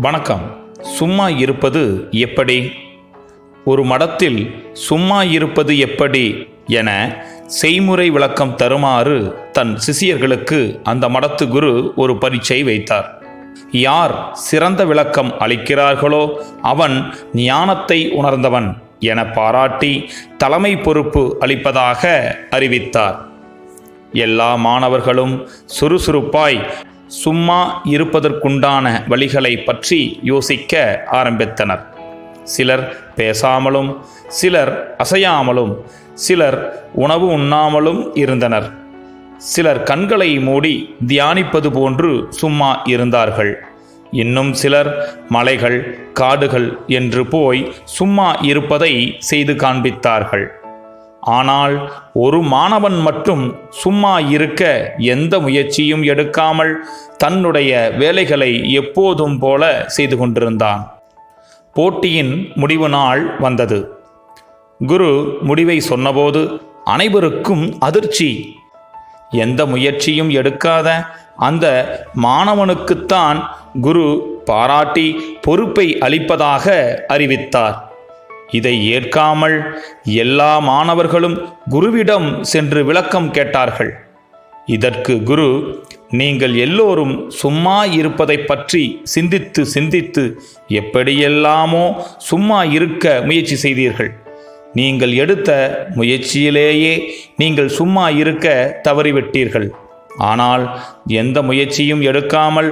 வணக்கம். சும்மா இருப்பது எப்படி? ஒரு மடத்தில் சும்மா இருப்பது எப்படி என செய்முறை விளக்கம் தருமாறு தன் சிஷியர்களுக்கு அந்த மடத்து குரு ஒரு பரீட்சை வைத்தார். யார் சிறந்த விளக்கம் அளிக்கிறார்களோ அவன் ஞானத்தை உணர்ந்தவன் என பாராட்டி தலைமை பொறுப்பு அளிப்பதாக அறிவித்தார். எல்லா மாணவர்களும் சுறுசுறுப்பாய் சும்மா இருப்பதற்குண்டான வழிகளை பற்றி யோசிக்க ஆரம்பித்தனர். சிலர் பேசாமலும் சிலர் அசையாமலும் சிலர் உணவு உண்ணாமலும் இருந்தனர். சிலர் கண்களை மூடி தியானிப்பது போன்று சும்மா இருந்தார்கள். இன்னும் சிலர் மலைகள் காடுகள் என்று போய் சும்மா இருப்பதை செய்து காண்பித்தார்கள். ஆனால் ஒரு மாணவன் மட்டும் சும்மா இருக்க எந்த முயற்சியும் எடுக்காமல் தன்னுடைய வேலைகளை எப்போதும் போல செய்து கொண்டிருந்தான். போட்டியின் முடிவு நாள் வந்தது. குரு முடிவை சொன்னபோது அனைவருக்கும் அதிர்ச்சி. எந்த முயற்சியும் எடுக்காத அந்த மாணவனுக்குத்தான் குரு பாராட்டி பொறுப்பை அளிப்பதாக அறிவித்தார். இதை ஏற்காமல் எல்லா மாணவர்களும் குருவிடம் சென்று விளக்கம் கேட்டார்கள். இதற்கு குரு நீங்கள் எல்லோரும் சும்மா இருப்பதை பற்றி சிந்தித்து சிந்தித்து எப்படியெல்லாமோ சும்மா இருக்க முயற்சி செய்தீர்கள். நீங்கள் எடுத்த முயற்சியிலேயே நீங்கள் சும்மா இருக்க தவறிவிட்டீர்கள். ஆனால் எந்த முயற்சியும் எடுக்காமல்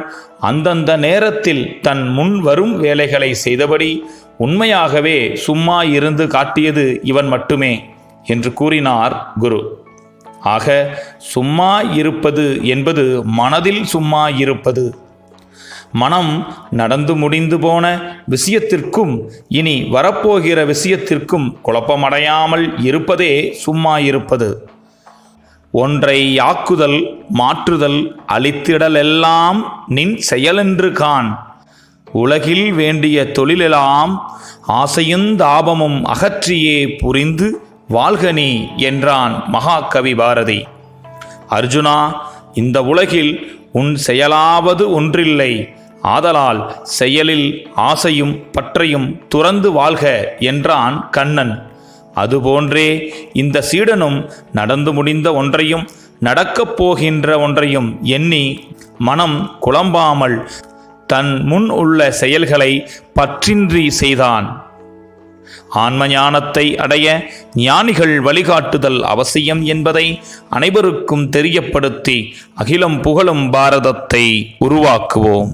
அந்தந்த நேரத்தில் தன் முன் வரும் வேலைகளை செய்தபடி உண்மையாகவே சும்மா இருந்து காட்டியது இவன் மட்டுமே என்று கூறினார் குரு. ஆக சும்மா இருப்பது என்பது மனதில் சும்மா இருப்பது. மனம் நடந்து முடிந்து போன விஷயத்திற்கும் இனி வரப்போகிற விஷயத்திற்கும் குழப்பமடையாமல் இருப்பதே சும்மா இருப்பது. ஒன்றை யாக்குதல் மாற்றுதல் அழித்திடலெல்லாம் நின் செயலென்று காண். உலகில் வேண்டிய தொழிலெல்லாம் ஆசையும் தாபமும் அகற்றியே புரிந்து வாழ்கனி என்றான் மகாகவி பாரதி. அர்ஜுனா இந்த உலகில் உன் செயலாவது ஒன்றில்லை. ஆதலால் செயலில் ஆசையும் பற்றையும் துறந்து வாழ்க என்றான் கண்ணன். அதுபோன்றே இந்த சீடனும் நடந்து முடிந்த ஒன்றையும் நடக்கப் போகின்ற ஒன்றையும் எண்ணி மனம் குழம்பாமல் தன் முன் உள்ள செயல்களை பற்றின்றி செய்தான். ஆன்ம ஞானத்தை அடைய ஞானிகள் வழிகாட்டுதல் அவசியம் என்பதை அனைவருக்கும் தெரியப்படுத்தி அகிலம் புகழும் பாரதத்தை உருவாக்குவோம்.